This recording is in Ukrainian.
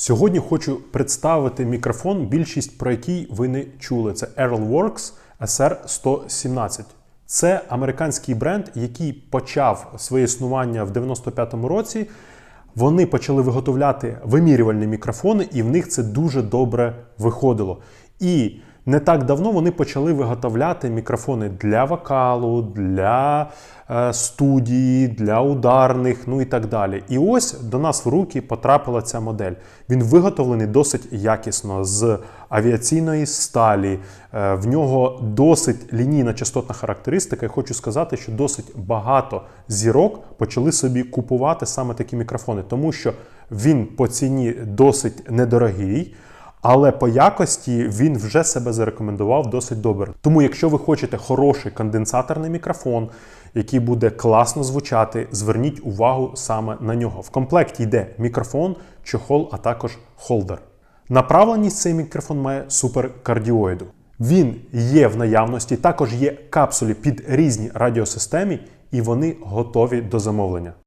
Сьогодні хочу представити мікрофон, більшість про який ви не чули. Це Errolworks SR117. Це американський бренд, який почав своє існування в 95-му році. Вони почали виготовляти вимірювальні мікрофони, і в них це дуже добре виходило. І не так давно вони почали виготовляти мікрофони для вокалу, для е, студії, для ударних, ну і так далі. І ось до нас в руки потрапила ця модель. Він виготовлений досить якісно з авіаційної сталі. Е, в нього досить лінійна частотна характеристика. І хочу сказати, що досить багато зірок почали собі купувати саме такі мікрофони, тому що він по ціні досить недорогий. Але по якості він вже себе зарекомендував досить добре. Тому, якщо ви хочете хороший конденсаторний мікрофон, який буде класно звучати, зверніть увагу саме на нього. В комплекті йде мікрофон, чохол, а також холдер. Направленість цей мікрофон має суперкардіоїду. Він є в наявності, також є капсулі під різні радіосистеми, і вони готові до замовлення.